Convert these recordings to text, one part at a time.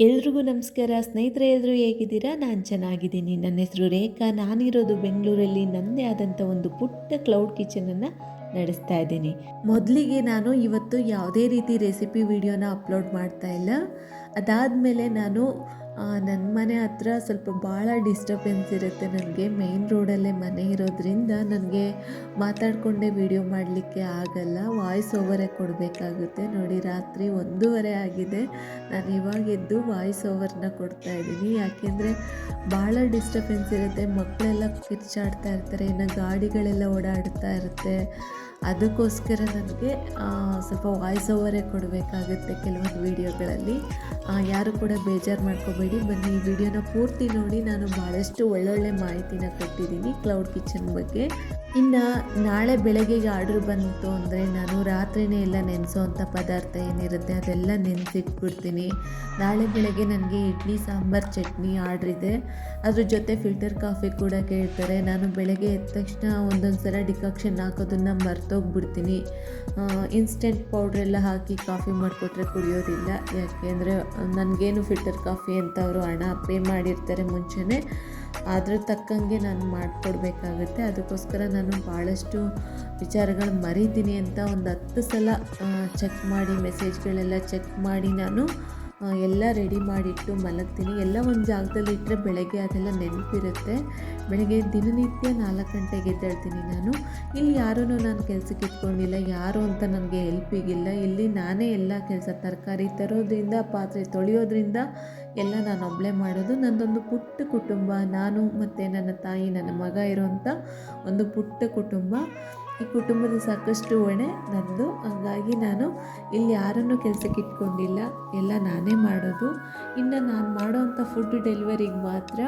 ಎಲ್ರಿಗೂ ನಮಸ್ಕಾರ. ಸ್ನೇಹಿತರೆ ಎಲ್ಲರೂ ಹೇಗಿದ್ದೀರಾ? ನಾನು ಚೆನ್ನಾಗಿದ್ದೀನಿ. ನನ್ನ ಹೆಸರು ರೇಖಾ. ನಾನಿರೋದು ಬೆಂಗಳೂರಲ್ಲಿ. ನನ್ನದೇ ಆದಂಥ ಒಂದು ಪುಟ್ಟ ಕ್ಲೌಡ್ ಕಿಚನನ್ನು ನಡೆಸ್ತಾ ಇದ್ದೀನಿ. ಮೊದಲಿಗೆ ನಾನು ಇವತ್ತು ಯಾವುದೇ ರೀತಿ ರೆಸಿಪಿ ವಿಡಿಯೋನ ಅಪ್ಲೋಡ್ ಮಾಡ್ತಾ ಇಲ್ಲ. ಅದಾದಮೇಲೆ ನಾನು ನನ್ನ ಮನೆ ಹತ್ರ ಸ್ವಲ್ಪ ಭಾಳ ಡಿಸ್ಟರ್ಬೆನ್ಸ್ ಇರುತ್ತೆ ನನಗೆ. ಮೇಯ್ನ್ ರೋಡಲ್ಲೇ ಮನೆ ಇರೋದ್ರಿಂದ ನನಗೆ ಮಾತಾಡಿಕೊಂಡೇ ವಿಡಿಯೋ ಮಾಡಲಿಕ್ಕೆ ಆಗಲ್ಲ. ವಾಯ್ಸ್ ಓವರೇ ಕೊಡಬೇಕಾಗುತ್ತೆ. ನೋಡಿ, ರಾತ್ರಿ ಒಂದೂವರೆ ಆಗಿದೆ. ನಾನು ಇವಾಗ ಎದ್ದು ವಾಯ್ಸ್ ಓವರ್ನ ಕೊಡ್ತಾ ಇದ್ದೀನಿ. ಯಾಕೆಂದರೆ ಭಾಳ ಡಿಸ್ಟರ್ಬೆನ್ಸ್ ಇರುತ್ತೆ. ಮಕ್ಕಳೆಲ್ಲ ಕಿರ್ಚಾಡ್ತಾ ಇರ್ತಾರೆ. ಇನ್ನು ಗಾಡಿಗಳೆಲ್ಲ ಓಡಾಡ್ತಾ ಇರುತ್ತೆ. ಅದಕ್ಕೋಸ್ಕರ ನನಗೆ ಸ್ವಲ್ಪ ವಾಯ್ಸ್ ಓವರೇ ಕೊಡಬೇಕಾಗುತ್ತೆ ಕೆಲವೊಂದು ವೀಡಿಯೋಗಳಲ್ಲಿ ಯಾರು ಕೂಡ ಬೇಜಾರು ಮಾಡ್ಕೋಬೇಡಿ. ಬನ್ನಿ, ಈ ವಿಡಿಯೋನ ಪೂರ್ತಿ ನೋಡಿ ನಾನು ಭಾಳಷ್ಟು ಒಳ್ಳೊಳ್ಳೆ ಮಾಹಿತಿನ ಕೊಟ್ಟಿದ್ದೀನಿ ಕ್ಲೌಡ್ ಕಿಚನ್ ಬಗ್ಗೆ. ಇನ್ನು ನಾಳೆ ಬೆಳಗ್ಗೆಗೆ ಆರ್ಡ್ರ್ ಬಂತು ಅಂದರೆ ನಾನು ರಾತ್ರಿನೇ ಎಲ್ಲ ನೆನೆಸೋವಂಥ ಪದಾರ್ಥ ಏನಿರುತ್ತೆ ಅದೆಲ್ಲ ನೆನೆಸಿಟ್ಬಿಡ್ತೀನಿ. ನಾಳೆ ಬೆಳಗ್ಗೆ ನನಗೆ ಇಡ್ಲಿ, ಸಾಂಬಾರು, ಚಟ್ನಿ ಆರ್ಡ್ರ್ ಇದೆ. ಅದ್ರ ಜೊತೆ ಫಿಲ್ಟರ್ ಕಾಫಿ ಕೂಡ ಕೇಳ್ತಾರೆ. ನಾನು ಬೆಳಗ್ಗೆ ಎದ್ದ ತಕ್ಷಣ ಒಂದೊಂದು ಸಲ ಡಿಕಾಕ್ಷನ್ ಹಾಕೋದನ್ನು ಮರ್ತೋಗ್ಬಿಡ್ತೀನಿ. ಇನ್ಸ್ಟೆಂಟ್ ಪೌಡ್ರೆಲ್ಲ ಹಾಕಿ ಕಾಫಿ ಮಾಡಿಕೊಟ್ರೆ ಕುಡಿಯೋದಿಲ್ಲ. ಯಾಕೆಂದರೆ ನನಗೇನು ಫಿಲ್ಟರ್ ಕಾಫಿ ಅಂತ ಅವರು ಹಣ ಪೇ ಮಾಡಿರ್ತಾರೆ ಮುಂಚೆನೇ. ಅದ್ರ ತಕ್ಕಂಗೆ ನಾನು ಮಾಡಿಕೊಡ್ಬೇಕಾಗುತ್ತೆ. ಅದಕ್ಕೋಸ್ಕರ ನಾನು ಭಾಳಷ್ಟು ವಿಚಾರಗಳು ಮರಿತೀನಿ ಅಂತ ಒಂದು ಹತ್ತು ಸಲ ಚೆಕ್ ಮಾಡಿ ಮೆಸೇಜ್ಗಳೆಲ್ಲ ಚೆಕ್ ಮಾಡಿ ನಾನು ಎಲ್ಲ ರೆಡಿ ಮಾಡಿಟ್ಟು ಮಲಗ್ತೀನಿ. ಎಲ್ಲ ಒಂದು ಜಾಗದಲ್ಲಿ ಇಟ್ಟರೆ ಬೆಳಗ್ಗೆ ಅದೆಲ್ಲ ನೆನಪಿರುತ್ತೆ. ಬೆಳಗ್ಗೆ ದಿನನಿತ್ಯ ನಾಲ್ಕು ಗಂಟೆಗೆ ಎದ್ದೇಳ್ತೀನಿ ನಾನು. ಇಲ್ಲಿ ಯಾರೂ ನಾನು ಕೆಲಸಕ್ಕೆ ಇಟ್ಕೊಂಡಿಲ್ಲ, ಯಾರು ಅಂತ ನನಗೆ ಹೆಲ್ಪಿಗಿಲ್ಲ ಇಲ್ಲಿ ನಾನೇ ಎಲ್ಲ ಕೆಲಸ, ತರಕಾರಿ ತರೋದ್ರಿಂದ, ಪಾತ್ರೆ ತೊಳೆಯೋದ್ರಿಂದ ಎಲ್ಲ ನಾನು ಒಬ್ಬಳೇ ಮಾಡೋದು. ನನ್ನದೊಂದು ಪುಟ್ಟ ಕುಟುಂಬ. ನಾನು ಮತ್ತು ನನ್ನ ತಾಯಿ, ನನ್ನ ಮಗ ಇರೋವಂಥ ಒಂದು ಪುಟ್ಟ ಕುಟುಂಬ. ಈ ಕುಟುಂಬದ ಸಾಕಷ್ಟು ಹೊಣೆ ನನ್ನದು ಹಾಗಾಗಿ ನಾನು ಇಲ್ಲಿ ಯಾರನ್ನು ಕೆಲಸಕ್ಕೆ ಇಟ್ಕೊಂಡಿಲ್ಲ. ಎಲ್ಲ ನಾನೇ ಮಾಡೋದು. ಇನ್ನು ನಾನು ಮಾಡೋವಂಥ ಫುಡ್ ಡೆಲಿವರಿಗೆ ಮಾತ್ರ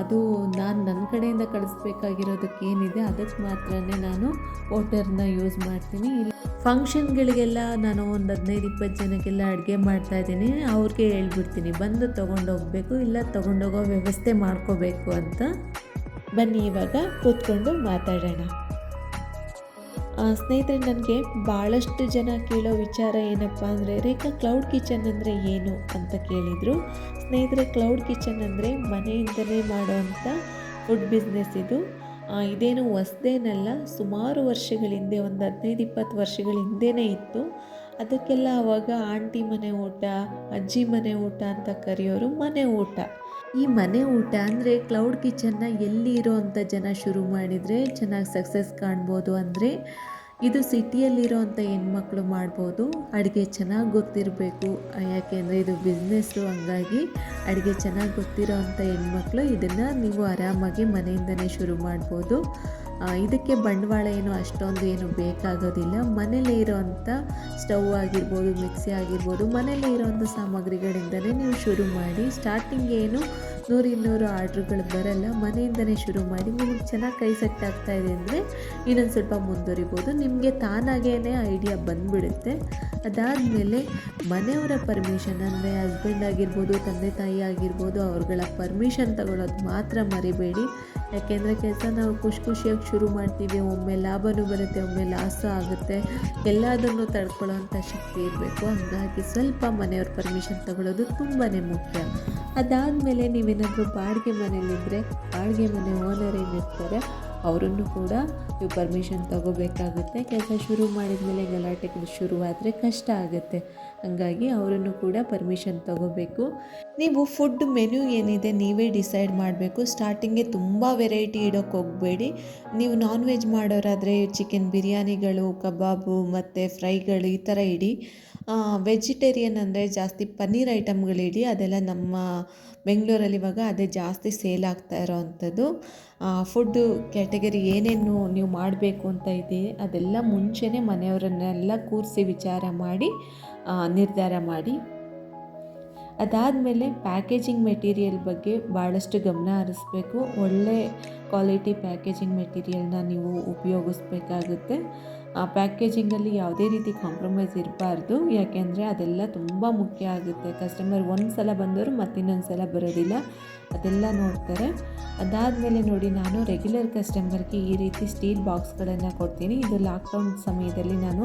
ಅದು ನಾನು ನನ್ನ ಕಡೆಯಿಂದ ಕಳಿಸ್ಬೇಕಾಗಿರೋದಕ್ಕೇನಿದೆ ಅದಕ್ಕೆ ಮಾತ್ರನೇ ನಾನು ವಾಟರ್ನ ಯೂಸ್ ಮಾಡ್ತೀನಿ. ಫಂಕ್ಷನ್ಗಳಿಗೆಲ್ಲ ನಾನು ಒಂದು ಹದಿನೈದು, ಇಪ್ಪತ್ತು ಜನಕ್ಕೆಲ್ಲ ಅಡುಗೆ ಮಾಡ್ತಾಯಿದ್ದೀನಿ ಅವ್ರಿಗೆ ಹೇಳ್ಬಿಡ್ತೀನಿ, ಬಂದು ತೊಗೊಂಡೋಗ್ಬೇಕು ಇಲ್ಲ ತೊಗೊಂಡೋಗೋ ವ್ಯವಸ್ಥೆ ಮಾಡ್ಕೋಬೇಕು ಅಂತ. ಬನ್ನಿ ಇವಾಗ ಕೂತ್ಕೊಂಡು ಮಾತಾಡೋಣ. ಸ್ನೇಹಿತರೆ, ನನಗೆ ಭಾಳಷ್ಟು ಜನ ಕೇಳೋ ವಿಚಾರ ಏನಪ್ಪ ಅಂದರೆ, ರೇಖಾ ಕ್ಲೌಡ್ ಕಿಚನ್ ಅಂದರೆ ಏನು? ಅಂತ ಕೇಳಿದರು. ಸ್ನೇಹಿತರೆ ಕ್ಲೌಡ್ ಕಿಚನ್ ಅಂದರೆ ಮನೆಯಿಂದಲೇ ಮಾಡೋವಂಥ ಫುಡ್ ಬಿಸ್ನೆಸ್ ಇದು. ಇದೇನು ಹೊಸ್ದೇನಲ್ಲ, ಸುಮಾರು ವರ್ಷಗಳ ಹಿಂದೆ ಒಂದು ಹದಿನೈದು, ಇಪ್ಪತ್ತು ವರ್ಷಗಳ ಹಿಂದೆಯೇ ಇತ್ತು. ಅದಕ್ಕೆಲ್ಲ ಆವಾಗ ಆಂಟಿ ಮನೆ ಊಟ, ಅಜ್ಜಿ ಮನೆ ಊಟ ಅಂತ ಕರೆಯೋರು ಮನೆ ಊಟ. ಈ ಮನೆ ಊಟ ಅಂದರೆ ಕ್ಲೌಡ್ ಕಿಚನ್ನ ಎಲ್ಲಿ ಇರೋವಂಥ ಜನ ಶುರು ಮಾಡಿದರೆ ಚೆನ್ನಾಗಿ ಸಕ್ಸಸ್ ಕಾಣ್ಬೋದು ಅಂದರೆ ಇದು ಸಿಟಿಯಲ್ಲಿರೋ ಅಂಥ ಹೆಣ್ಮಕ್ಳು ಮಾಡ್ಬೋದು. ಅಡುಗೆ ಚೆನ್ನಾಗಿ ಗೊತ್ತಿರಬೇಕು. ಯಾಕೆಂದರೆ ಇದು ಬಿಸ್ನೆಸ್ಸು ಹಂಗಾಗಿ ಅಡುಗೆ ಚೆನ್ನಾಗಿ ಗೊತ್ತಿರೋ ಅಂಥ ಹೆಣ್ಮಕ್ಳು ಇದನ್ನು ನೀವು ಆರಾಮಾಗಿ ಮನೆಯಿಂದನೇ ಶುರು ಮಾಡ್ಬೋದು. ಇದಕ್ಕೆ ಬಂಡವಾಳ ಏನು ಅಷ್ಟೊಂದು ಏನು ಬೇಕಾಗೋದಿಲ್ಲ. ಮನೇಲೇ ಇರೋವಂಥ ಸ್ಟವ್ ಆಗಿರ್ಬೋದು, ಮಿಕ್ಸಿ ಆಗಿರ್ಬೋದು, ಮನೇಲೇ ಇರೋವಂಥ ಸಾಮಗ್ರಿಗಳಿಂದಲೇ ನೀವು ಶುರು ಮಾಡಿ, ಸ್ಟಾರ್ಟಿಂಗ್ ಏನು ನೂರು ಇನ್ನೂರು ಆರ್ಡ್ರುಗಳು ಬರಲ್ಲ, ಮನೆಯಿಂದನೇ ಶುರು ಮಾಡಿ, ನಿಮಗೆ ಚೆನ್ನಾಗಿ ಕೈ ಸೆಟ್ ಆಗ್ತಾ ಇದೆ ಅಂದರೆ ಇನ್ನೊಂದು ಸ್ವಲ್ಪ ಮುಂದುವರಿಬೋದು. ನಿಮಗೆ ತಾನಾಗೇ ಐಡಿಯಾ ಬಂದುಬಿಡುತ್ತೆ. ಅದಾದಮೇಲೆ ಮನೆಯವರ ಪರ್ಮಿಷನ್, ಅಂದರೆ ಹಸ್ಬೆಂಡ್ ಆಗಿರ್ಬೋದು, ತಂದೆ ತಾಯಿ ಆಗಿರ್ಬೋದು, ಅವ್ರುಗಳ ಪರ್ಮಿಷನ್ ತಗೊಳ್ಳೋದು ಮಾತ್ರ ಮರಿಬೇಡಿ. ಯಾಕೆಂದರೆ ಕೆಲಸ ನಾವು ಖುಷಿ ಖುಷಿಯಾಗಿ ಶುರು ಮಾಡ್ತೀವಿ, ಒಮ್ಮೆ ಲಾಭನೂ ಬರುತ್ತೆ, ಒಮ್ಮೆ ಲಾಸು ಆಗುತ್ತೆ. ಎಲ್ಲದನ್ನು ತಡ್ಕೊಳ್ಳೋವಂಥ ಶಕ್ತಿ ಇರಬೇಕು. ಹಾಗಾಗಿ ಸ್ವಲ್ಪ ಮನೆಯವ್ರ ಪರ್ಮಿಷನ್ ತಗೊಳ್ಳೋದು ತುಂಬಾ ಮುಖ್ಯ. ಅದಾದಮೇಲೆ ನೀವೇನಾದರೂ ಬಾಡಿಗೆ ಮನೇಲಿದ್ದರೆ ಬಾಡಿಗೆ ಮನೆ ಓನರ್ ಏನಿರ್ತಾರೆ ಅವರನ್ನು ಕೂಡ ನೀವು ಪರ್ಮಿಷನ್ ತಗೋಬೇಕಾಗುತ್ತೆ. ಕೆಲಸ ಶುರು ಮಾಡಿದ ಮೇಲೆ ಗಲಾಟೆಗಳು ಶುರುವಾದರೆ ಕಷ್ಟ ಆಗುತ್ತೆ. ಹಾಗಾಗಿ ಅವರನ್ನು ಕೂಡ ಪರ್ಮಿಷನ್ ತಗೋಬೇಕು. ನೀವು ಫುಡ್ ಮೆನ್ಯೂ ಏನಿದೆ ನೀವೇ ಡಿಸೈಡ್ ಮಾಡಬೇಕು. ಸ್ಟಾರ್ಟಿಂಗೆ ತುಂಬ ವೆರೈಟಿ ಇಡೋಕ್ಕೆ ಹೋಗಬೇಡಿ. ನೀವು ನಾನ್ ವೆಜ್ ಮಾಡೋರಾದರೆ ಚಿಕನ್ ಬಿರಿಯಾನಿಗಳು, ಕಬಾಬು, ಮತ್ತು ಫ್ರೈಗಳು ಈ ಥರ ಇಡಿ. ವೆಜಿಟೇರಿಯನ್ ಅಂದರೆ ಜಾಸ್ತಿ ಪನ್ನೀರ್ ಐಟಮ್ಗಳಿಡಿ ಅದೆಲ್ಲ ನಮ್ಮ ಬೆಂಗಳೂರಲ್ಲಿ ಇವಾಗ ಅದೇ ಜಾಸ್ತಿ ಸೇಲ್ ಆಗ್ತಾ ಇರೋವಂಥದ್ದು. ಫುಡ್ಡು ಕ್ಯಾಟಗರಿ ಏನೇನು ನೀವು ಮಾಡಬೇಕು ಅಂತ ಇದೆ, ಅದೆಲ್ಲ ಮುಂಚೆನೇ ಮನೆಯವರನ್ನೆಲ್ಲ ಕೂರಿಸಿ ವಿಚಾರ ಮಾಡಿ ನಿರ್ಧಾರ ಮಾಡಿ. ಅದಾದಮೇಲೆ ಪ್ಯಾಕೇಜಿಂಗ್ ಮೆಟೀರಿಯಲ್ ಬಗ್ಗೆ ಭಾಳಷ್ಟು ಗಮನ ಹರಿಸ್ಬೇಕು. ಒಳ್ಳೆ ಕ್ವಾಲಿಟಿ ಪ್ಯಾಕೇಜಿಂಗ್ ಮೆಟೀರಿಯಲ್ನ ನೀವು ಉಪಯೋಗಿಸ್ಬೇಕಾಗುತ್ತೆ. ಆ ಪ್ಯಾಕೇಜಿಂಗಲ್ಲಿ ಯಾವುದೇ ರೀತಿ ಕಾಂಪ್ರಮೈಸ್ ಇರಬಾರ್ದು. ಯಾಕೆಂದರೆ ಅದೆಲ್ಲ ತುಂಬ ಮುಖ್ಯ ಆಗುತ್ತೆ. ಕಸ್ಟಮರ್ ಒಂದು ಸಲ ಬಂದವರು ಮತ್ತಿನ್ನೊಂದು ಸಲ ಬರೋದಿಲ್ಲ. ಅದೆಲ್ಲ ನೋಡ್ತಾರೆ. ಅದಾದಮೇಲೆ ನೋಡಿ, ನಾನು ರೆಗ್ಯುಲರ್ ಕಸ್ಟಮರ್ಗೆ ಈ ರೀತಿ ಸ್ಟೀಲ್ ಬಾಕ್ಸ್ಗಳನ್ನು ಕೊಡ್ತೀನಿ. ಇದು ಲಾಕ್ಡೌನ್ ಸಮಯದಲ್ಲಿ ನಾನು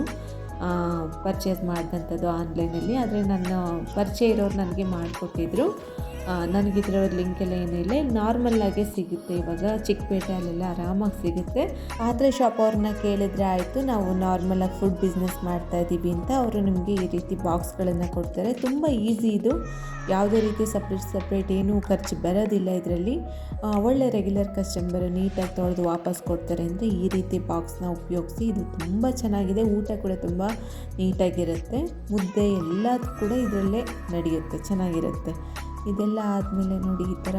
ಪರ್ಚೇಸ್ ಮಾಡಿದಂಥದ್ದು ಆನ್ಲೈನಲ್ಲಿ ಆದರೆ ನನ್ನ ಪರಿಚಯ ಇರೋರು ನನಗೆ ಮಾಡಿಕೊಟ್ಟಿದ್ರು. ನನಗಿದ್ರ ಲಿಂಕ್ ಎಲ್ಲ ಏನಿಲ್ಲ. ನಾರ್ಮಲ್ಲಾಗೆ ಸಿಗುತ್ತೆ ಇವಾಗ. ಚಿಕ್ಕಪೇಟೆ ಅಲ್ಲೆಲ್ಲ ಆರಾಮಾಗಿ ಸಿಗುತ್ತೆ. ಆದರೆ ಶಾಪ್ ಅವ್ರನ್ನ ಕೇಳಿದ್ರೆ ಆಯಿತು, ನಾವು ನಾರ್ಮಲಾಗಿ ಫುಡ್ ಬಿಸ್ನೆಸ್ ಮಾಡ್ತಾ ಇದ್ದೀವಿ ಅಂತ ಅವರು ನಿಮಗೆ ಈ ರೀತಿ ಬಾಕ್ಸ್ಗಳನ್ನು ಕೊಡ್ತಾರೆ. ತುಂಬ ಈಸಿ ಇದು. ಯಾವುದೇ ರೀತಿ ಸಪ್ರೇಟ್ ಸಪ್ರೇಟ್ ಏನೂ ಖರ್ಚು ಬರೋದಿಲ್ಲ ಇದರಲ್ಲಿ. ಒಳ್ಳೆ ರೆಗ್ಯುಲರ್ ಕಸ್ಟಮರು ನೀಟಾಗಿ ತೊಳೆದು ವಾಪಸ್ ಕೊಡ್ತಾರೆ ಅಂತ ಈ ರೀತಿ ಬಾಕ್ಸ್ನ ಉಪಯೋಗಿಸಿ ಇದು ತುಂಬ ಚೆನ್ನಾಗಿದೆ. ಊಟ ಕೂಡ ತುಂಬ ನೀಟಾಗಿರುತ್ತೆ. ಮುದ್ದೆ ಎಲ್ಲ ಕೂಡ ಇದರಲ್ಲೇ ನಡೆಯುತ್ತೆ, ಚೆನ್ನಾಗಿರುತ್ತೆ. ಇದೆಲ್ಲ ಆದಮೇಲೆ ನೋಡಿ ಈ ಥರ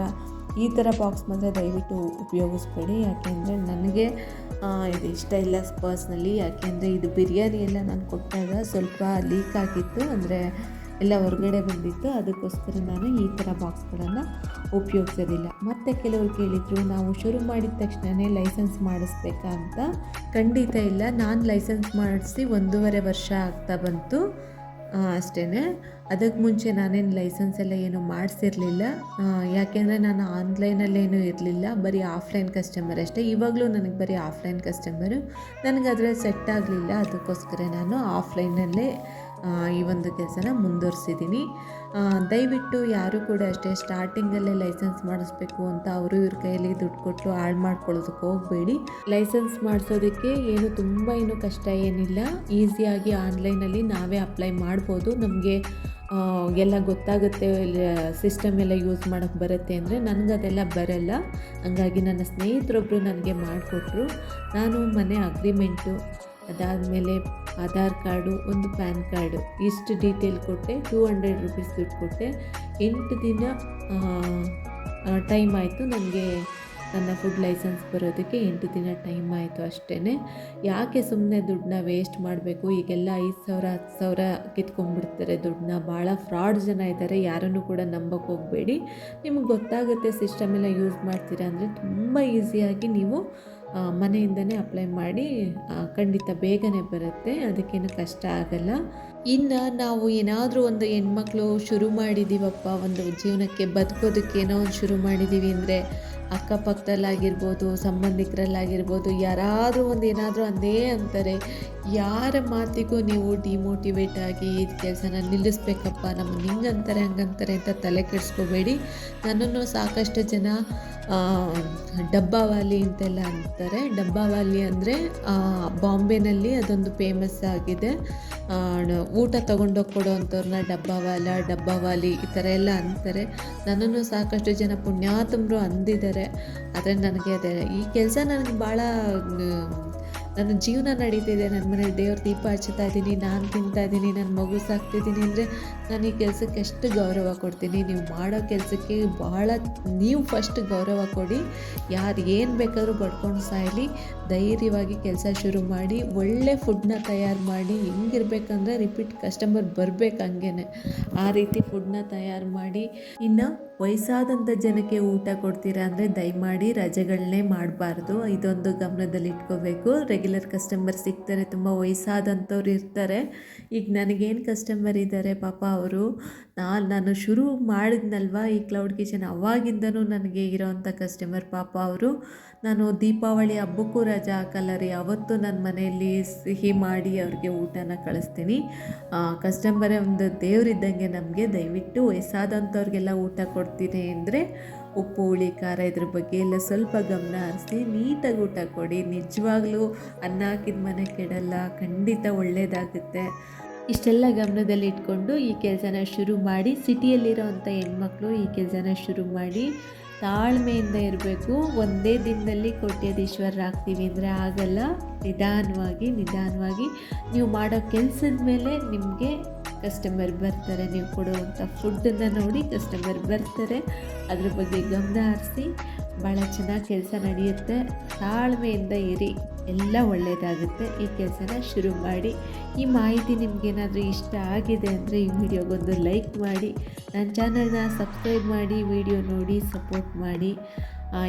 ಈ ಥರ ಬಾಕ್ಸ್ ಮಾತ್ರ ದಯವಿಟ್ಟು ಉಪಯೋಗಿಸ್ಬೇಡಿ. ಯಾಕೆಂದರೆ ನನಗೆ ಇದು ಇಷ್ಟ ಇಲ್ಲ ಪರ್ಸ್ನಲ್ಲಿ ಯಾಕೆಂದರೆ ಇದು ಬಿರಿಯಾನಿ ಎಲ್ಲ ನಾನು ಕೊಟ್ಟಾಗ ಸ್ವಲ್ಪ ಲೀಕ್ ಆಗಿತ್ತು. ಅಂದರೆ ಎಲ್ಲ ಹೊರಗಡೆ ಬಂದಿತ್ತು. ಅದಕ್ಕೋಸ್ಕರ ನಾನು ಈ ಥರ ಬಾಕ್ಸ್ಗಳನ್ನು ಉಪಯೋಗಿಸೋದಿಲ್ಲ. ಮತ್ತು ಕೆಲವರು ಕೇಳಿದರು, ನಾವು ಶುರು ಮಾಡಿದ ತಕ್ಷಣವೇ ಲೈಸೆನ್ಸ್ ಮಾಡಿಸ್ಬೇಕಾ ಅಂತ. ಖಂಡಿತ ಇಲ್ಲ. ನಾನು ಲೈಸೆನ್ಸ್ ಮಾಡಿಸಿ ಒಂದೂವರೆ ವರ್ಷ ಆಗ್ತಾ ಬಂತು. ಅಷ್ಟೇ ಅದಕ್ಕೆ ಮುಂಚೆ ನಾನೇನು ಲೈಸೆನ್ಸ್ ಎಲ್ಲ ಏನು ಮಾಡಿಸಿರಲಿಲ್ಲ. ಯಾಕೆಂದರೆ ನಾನು ಆನ್ಲೈನಲ್ಲೇನು ಇರಲಿಲ್ಲ. ಬರೀ ಆಫ್ಲೈನ್ ಕಸ್ಟಮರ್ ಅಷ್ಟೇ. ಇವಾಗಲೂ ನನಗೆ ಬರೀ ಆಫ್ಲೈನ್ ಕಸ್ಟಮರು ನನಗೆ ಅದರಲ್ಲಿ ಸೆಟ್ ಆಗಲಿಲ್ಲ. ಅದಕ್ಕೋಸ್ಕರ ನಾನು ಆಫ್ಲೈನಲ್ಲೇ ಈ ಒಂದು ಕೆಲಸನ ಮುಂದುವರಿಸಿದ್ದೀನಿ ದಯವಿಟ್ಟು ಯಾರು ಕೂಡ ಅಷ್ಟೇ ಸ್ಟಾರ್ಟಿಂಗಲ್ಲೇ ಲೈಸೆನ್ಸ್ ಮಾಡಿಸ್ಬೇಕು ಅಂತ ಅವರು ಇವ್ರ ಕೈಯಲ್ಲಿ ದುಡ್ಡು ಕೊಟ್ಟು ಹಾಳು ಮಾಡ್ಕೊಳ್ಳೋದಕ್ಕೆ ಹೋಗಬೇಡಿ. ಲೈಸೆನ್ಸ್ ಮಾಡಿಸೋದಕ್ಕೆ ಏನು ತುಂಬ ಏನು ಕಷ್ಟ ಏನಿಲ್ಲ. ಈಸಿಯಾಗಿ ಆನ್ಲೈನಲ್ಲಿ ನಾವೇ ಅಪ್ಲೈ ಮಾಡ್ಬೋದು. ನಮಗೆ ಎಲ್ಲ ಗೊತ್ತಾಗುತ್ತೆ ಸಿಸ್ಟಮ್ ಎಲ್ಲ ಯೂಸ್ ಮಾಡೋಕ್ಕೆ ಬರುತ್ತೆ ಅಂದರೆ ನನಗೆ ಅದೆಲ್ಲ ಬರಲ್ಲ. ಹಂಗಾಗಿ ನನ್ನ ಸ್ನೇಹಿತರೊಬ್ಬರು ನನಗೆ ಮಾಡಿಕೊಟ್ರು. ನಾನು ಮನೆ ಅಗ್ರಿಮೆಂಟು ಅದಾದಮೇಲೆ ಆಧಾರ್ ಕಾರ್ಡು, ಒಂದು ಪ್ಯಾನ್ ಕಾರ್ಡು, ಇಷ್ಟು ಡೀಟೇಲ್ ಕೊಟ್ಟೆ, ಟೂ ಹಂಡ್ರೆಡ್ ರುಪೀಸ್ ದುಡ್ಡು ಕೊಟ್ಟೆ. ಎಂಟು ದಿನ ಟೈಮ್ ಆಯಿತು ನನಗೆ ನನ್ನ ಫುಡ್ ಲೈಸೆನ್ಸ್ ಬರೋದಕ್ಕೆ ಎಂಟು ದಿನ ಟೈಮ್ ಆಯಿತು ಅಷ್ಟೇ ಯಾಕೆ ಸುಮ್ಮನೆ ದುಡ್ಡನ್ನ ವೇಸ್ಟ್ ಮಾಡಬೇಕು? ಈಗೆಲ್ಲ ಐದು ಸಾವಿರ, ಹತ್ತು ಸಾವಿರ ಕಿತ್ಕೊಂಡ್ಬಿಡ್ತಾರೆ ದುಡ್ಡನ್ನ. ಭಾಳ ಫ್ರಾಡ್ ಜನ ಇದ್ದಾರೆ, ಯಾರನ್ನು ಕೂಡ ನಂಬಕ್ಕೆ ಹೋಗಬೇಡಿ. ನಿಮ್ಗೆ ಗೊತ್ತಾಗುತ್ತೆ ಸಿಸ್ಟಮೆಲ್ಲ ಯೂಸ್ ಮಾಡ್ತೀರಾ ಅಂದರೆ ತುಂಬ ಈಸಿಯಾಗಿ ನೀವು ಮನೆಯಿಂದನೇ ಅಪ್ಲೈ ಮಾಡಿ ಖಂಡಿತ ಬೇಗನೆ ಬರುತ್ತೆ, ಅದಕ್ಕೇನು ಕಷ್ಟ ಆಗಲ್ಲ. ಇನ್ನು ನಾವು ಏನಾದರೂ ಒಂದು ಹೆಣ್ಮಕ್ಳು ಶುರು ಮಾಡಿದ್ದೀವಪ್ಪ ಒಂದು ಜೀವನಕ್ಕೆ ಬದುಕೋದಕ್ಕೆ ಏನೋ ಒಂದು ಶುರು ಮಾಡಿದ್ದೀವಿ ಅಂದರೆ, ಅಕ್ಕಪಕ್ಕದಲ್ಲಾಗಿರ್ಬೋದು, ಸಂಬಂಧಿಕರಲ್ಲಾಗಿರ್ಬೋದು, ಯಾರಾದರೂ ಒಂದು ಏನಾದರೂ ಅಂದೇ ಅಂತಾರೆ. ಯಾರ ಮಾತಿಗೂ ನೀವು ಡಿಮೋಟಿವೇಟ್ ಆಗಿ ಇದು ಕೆಲಸನ ನಿಲ್ಲಿಸ್ಬೇಕಪ್ಪ, ನಮ್ಮ ಹಿಂಗಂತಾರೆ ಹಂಗಂತಾರೆ ಅಂತ ತಲೆ ಕೆಡಿಸ್ಕೋಬೇಡಿ. ನನ್ನನ್ನು ಸಾಕಷ್ಟು ಜನ ಡಬ್ಬಾವಾಲಿ ಅಂತೆಲ್ಲ ಅಂತಾರೆ. ಡಬ್ಬಾವಾಲಿ ಅಂದರೆ ಬಾಂಬೆನಲ್ಲಿ ಅದೊಂದು ಫೇಮಸ್ ಆಗಿದೆ. ಊಟ ತೊಗೊಂಡೋಗಿ ಕೊಡೋ ಅಂಥವ್ರನ್ನ ಡಬ್ಬಾವಾಲ, ಡಬ್ಬಾವಾಲಿ ಈ ಥರ ಎಲ್ಲ ಅಂತಾರೆ. ನನ್ನನ್ನು ಸಾಕಷ್ಟು ಜನ ಪುಣ್ಯಾತಮರು ಅಂದಿದ್ದಾರೆ. ಆದರೆ ನನಗೆ ಅದೇ ಈ ಕೆಲಸ ನನಗೆ ಭಾಳ ನನ್ನ ಜೀವನ ನಡೀತಿದೆ, ನನ್ನ ಮನೇಲಿ ದೇವ್ರ ದೀಪ ಹಚ್ತಾ ಇದ್ದೀನಿ, ನಾನು ತಿಂತಾ ಇದ್ದೀನಿ, ನನ್ನ ಮಗು ಸಾಕ್ತಿದ್ದೀನಿ ಅಂದರೆ ನಾನು ಈ ಕೆಲಸಕ್ಕೆ ಎಷ್ಟು ಗೌರವ ಕೊಡ್ತೀನಿ? ನೀವು ಮಾಡೋ ಕೆಲಸಕ್ಕೆ ಭಾಳ ನೀವು ಫಸ್ಟ್ ಗೌರವ ಕೊಡಿ. ಯಾರು ಏನು ಬೇಕಾದರೂ ಬಡ್ಕೊಂಡು ಸಾಯಲಿ. ಧೈರ್ಯವಾಗಿ ಕೆಲಸ ಶುರು ಮಾಡಿ, ಒಳ್ಳೆ ಫುಡ್ನ ತಯಾರು ಮಾಡಿ. ಹೆಂಗಿರ್ಬೇಕಂದ್ರೆ ರಿಪೀಟ್ ಕಸ್ಟಮರ್ ಬರಬೇಕು ಹಂಗೇ ಆ ರೀತಿ ಫುಡ್ನ ತಯಾರು ಮಾಡಿ. ಇನ್ನು ವಯಸ್ಸಾದಂಥ ಜನಕ್ಕೆ ಊಟ ಕೊಡ್ತೀರಾ ಅಂದರೆ ದಯಮಾಡಿ ರಜೆಗಳನ್ನೇ ಮಾಡಬಾರ್ದು. ಇದೊಂದು ಗಮನದಲ್ಲಿ ಇಟ್ಕೋಬೇಕು ರೆಗ್ಯುಲರ್ ಕಸ್ಟಮರ್ ಸಿಗ್ತಾರೆ ತುಂಬ ವಯಸ್ಸಾದಂಥವ್ರು ಇರ್ತಾರೆ. ಈಗ ನನಗೇನು ಕಸ್ಟಮರ್ ಇದ್ದಾರೆ ಪಾಪ ಅವರು ನಾನು ನಾನು ಶುರು ಮಾಡಿದ್ನಲ್ವ ಈ ಕ್ಲೌಡ್ ಕಿಚನ್ ಅವಾಗಿಂದನೂ ನನಗೆ ಇರೋವಂಥ ಕಸ್ಟಮರ್ ಪಾಪ ಅವರು. ನಾನು ದೀಪಾವಳಿ ಹಬ್ಬಕ್ಕೂ ರಜಾ ಹಾಕಲ್ಲ ರೀ. ಅವತ್ತು ನನ್ನ ಮನೆಯಲ್ಲಿ ಸಿಹಿ ಮಾಡಿ ಅವ್ರಿಗೆ ಊಟನ ಕಳಿಸ್ತೀನಿ. ಕಸ್ಟಮರೇ ಒಂದು ದೇವರಿದ್ದಂಗೆ ನಮಗೆ ದಯವಿಟ್ಟು ವಯಸ್ಸಾದಂಥವ್ರಿಗೆಲ್ಲ ಊಟ ಕೊಡ್ತೀನಿ ಅಂದರೆ ಉಪ್ಪು, ಹುಳಿ, ಖಾರ ಇದ್ರ ಬಗ್ಗೆ ಎಲ್ಲ ಸ್ವಲ್ಪ ಗಮನ ಹರಿಸಿ ನೀಟಾಗಿ ಊಟ ಕೊಡಿ. ನಿಜವಾಗ್ಲೂ ಅನ್ನ ಹಾಕಿದ ಮನೆ ಕೆಡಲ್ಲ. ಖಂಡಿತ ಒಳ್ಳೆಯದಾಗುತ್ತೆ ಇಷ್ಟೆಲ್ಲ ಗಮನದಲ್ಲಿ ಇಟ್ಕೊಂಡು ಈ ಕೆಲಸನ ಶುರು ಮಾಡಿ ಸಿಟಿಯಲ್ಲಿರೋವಂಥ ಹೆಣ್ಮಕ್ಳು ಈ ಕೆಲಸನ ಶುರು ಮಾಡಿ ತಾಳ್ಮೆಯಿಂದ ಇರಬೇಕು. ಒಂದೇ ದಿನದಲ್ಲಿ ಕೋಟ್ಯಾಧೀಶ್ವರರಾಗ್ತೀವಿ ಅಂದರೆ ಆಗಲ್ಲ. ನಿಧಾನವಾಗಿ ನಿಧಾನವಾಗಿ. ನೀವು ಮಾಡೋ ಕೆಲಸದ ಮೇಲೆ ನಿಮಗೆ ಕಸ್ಟಮರ್ ಬರ್ತಾರೆ, ನೀವು ಕೊಡುವಂಥ ಫುಡ್ಡನ್ನು ನೋಡಿ ಕಸ್ಟಮರ್ ಬರ್ತಾರೆ. ಅದ್ರ ಬಗ್ಗೆ ಗಮನ ಹರಿಸಿ ಭಾಳ ಚೆನ್ನಾಗಿ ಕೆಲಸ ನಡೆಯುತ್ತೆ. ತಾಳ್ಮೆಯಿಂದ ಇರಿ, ಎಲ್ಲ ಒಳ್ಳೆಯದಾಗುತ್ತೆ ಈ ಕೆಲಸನ ಶುರು ಮಾಡಿ. ಈ ಮಾಹಿತಿ ನಿಮಗೇನಾದರೂ ಇಷ್ಟ ಆಗಿದೆ ಅಂದರೆ ಈ ವಿಡಿಯೋಗೊಂದು ಲೈಕ್ ಮಾಡಿ. ನನ್ನ ಚಾನಲ್ನ ಸಬ್ಸ್ಕ್ರೈಬ್ ಮಾಡಿ ವಿಡಿಯೋ ನೋಡಿ ಸಪೋರ್ಟ್ ಮಾಡಿ.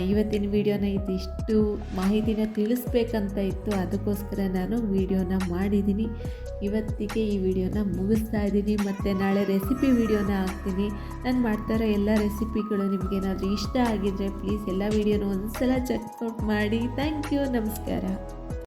ಇವತ್ತಿನ ವಿಡಿಯೋನ ಇದಿಷ್ಟು ಮಾಹಿತಿನ ತಿಳಿಸ್ಬೇಕಂತ ಇತ್ತು. ಅದಕ್ಕೋಸ್ಕರ ನಾನು ವಿಡಿಯೋನ ಮಾಡಿದ್ದೀನಿ. ಇವತ್ತಿಗೆ ಈ ವಿಡಿಯೋನ ಮುಗಿಸ್ತಾ ಇದ್ದೀನಿ. ಮತ್ತು ನಾಳೆ ರೆಸಿಪಿ ವಿಡಿಯೋನ ಹಾಕ್ತೀನಿ. ನಾನು ಮಾಡ್ತಾರೋ ಎಲ್ಲ ರೆಸಿಪಿಗಳು ನಿಮಗೇನಾದರೂ ಇಷ್ಟ ಆಗಿದ್ದರೆ ಪ್ಲೀಸ್ ಎಲ್ಲ ವಿಡಿಯೋನ ಒಂದು ಸಲ ಚೆಕ್ಔಟ್ ಮಾಡಿ. ಥ್ಯಾಂಕ್ ಯು ನಮಸ್ಕಾರ.